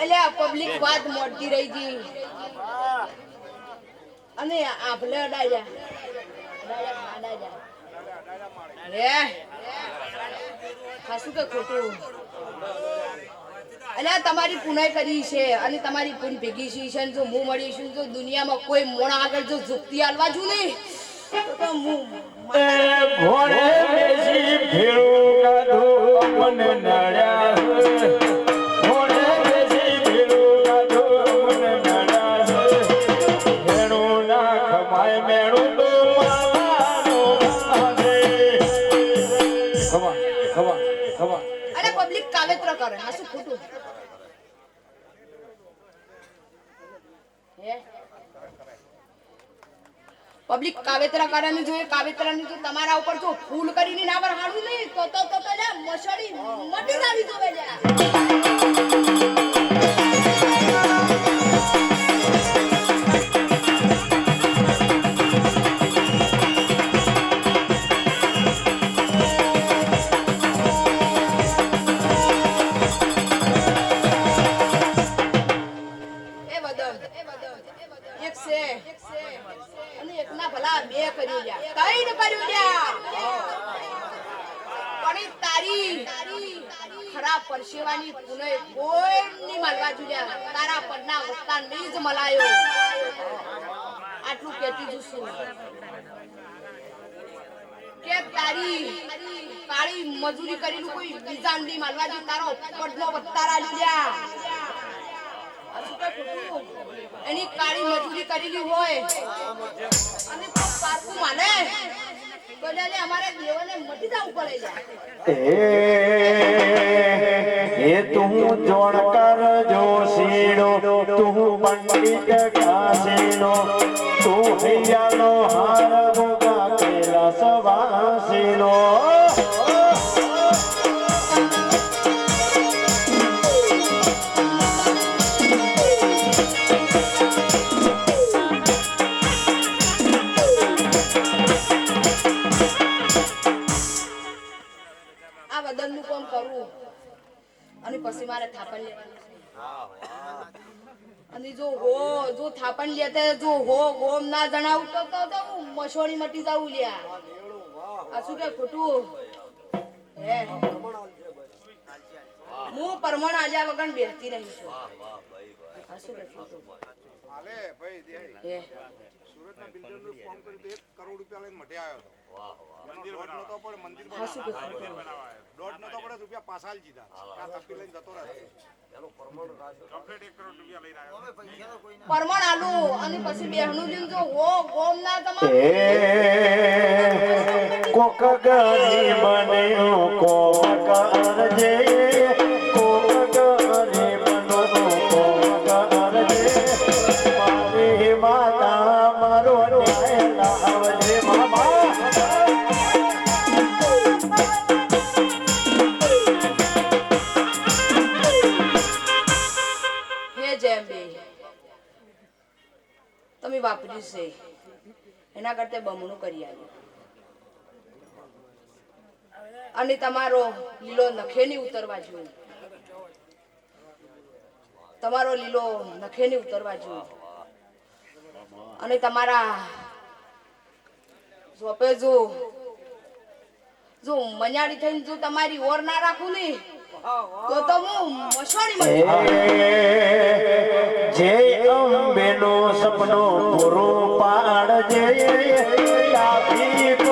અલ્યા પબ્લિક વાત મોડતી રહી જી. અને અડાડ્યા, અડાડ્યા. ખાસું કે ખોટું. અલ્યા તમારી પુનાઈ કરી છે અને તમારી પૂન ભેગી છે છે જો હું મળીશું જો દુનિયામાં કોઈ મોણા આગળ જો ઝુકતી હાલવા છું નહીં તો તો હું એ બેસી ભેળું કાઢું મને નડ્યા કાવેત્ર કરે આ શું ખોટું પબ્લિક કાવેતરા કરે ને જો એ કાવેતરાની જો તમારા ઉપર જો ફૂલ કરીને ના પર હાડું નહીં તો તો તો મસળી મટી નાવી જોવે અને એકના ભલા બે કર્યું લ્યા. ન કર્યું લ્યા. પણ તારી ખરાબ પરસેવાની પુનઃ કોઈ નહીં માલવા જુલ્યા તારા પરના વસ્તાન નહીં જ મલાયો આટલું કહેતી જુશું કે તારી કાળી મજૂરી કરીને કોઈ બીજા અંડી માલવા જો તારો પડનો વત્તારા કઈ ખોટું? એની કાળી મજૂરી કરેલી હોય. અને પારકું માને. લે અમારે દેવને મટી જવું પડે. એ તું જોણકર જોશીનો તું પંડિત કાશીનો તું હૈયાનો હાર ભોગા કૈલાસ વાસીનો પછી મારે થાપણ લેવાનું અને જો હો જો થાપણ લેતા જો હો ગોમ ના જણાવું તો તો હું મસોણી મટી જાઉં લ્યા આ શું કે ખોટું? હે? હું પરમણ આલ્યા વગર બેસતી નહીં છું. આ શું કે ખોટું? સુરતના બિલ્ડરનું કામ કર્યું કરોડ રૂપિયા લઈને મઢે આવ્યો હતો. મંદિર નતો પડે, મંદિર બનાવવા. દોઢ નતો પડે, રૂપિયા પાછા આલી આ તપી લઈને જતો રહ્યો. પરમણ આલુ અને પછી બેહણું જીન જો ઓ ગોમ ના તમારે કોક ગરી બન્યો કોક તમે વાપર્યું છે. એના કરતા બમણું કરી આવ્યું. અને તમારો લીલો નખે નહીં ઉતરવા જોઈએ તમારો લીલો નખે નહીં ઉતરવા જોઈએ અને તમારા સોપે જો જો મજાડી થઈને જો તમારી ઓર ના રાખું ને, તો તો હું મસવાડી સપનો પૂરો પાડજે. ડાબી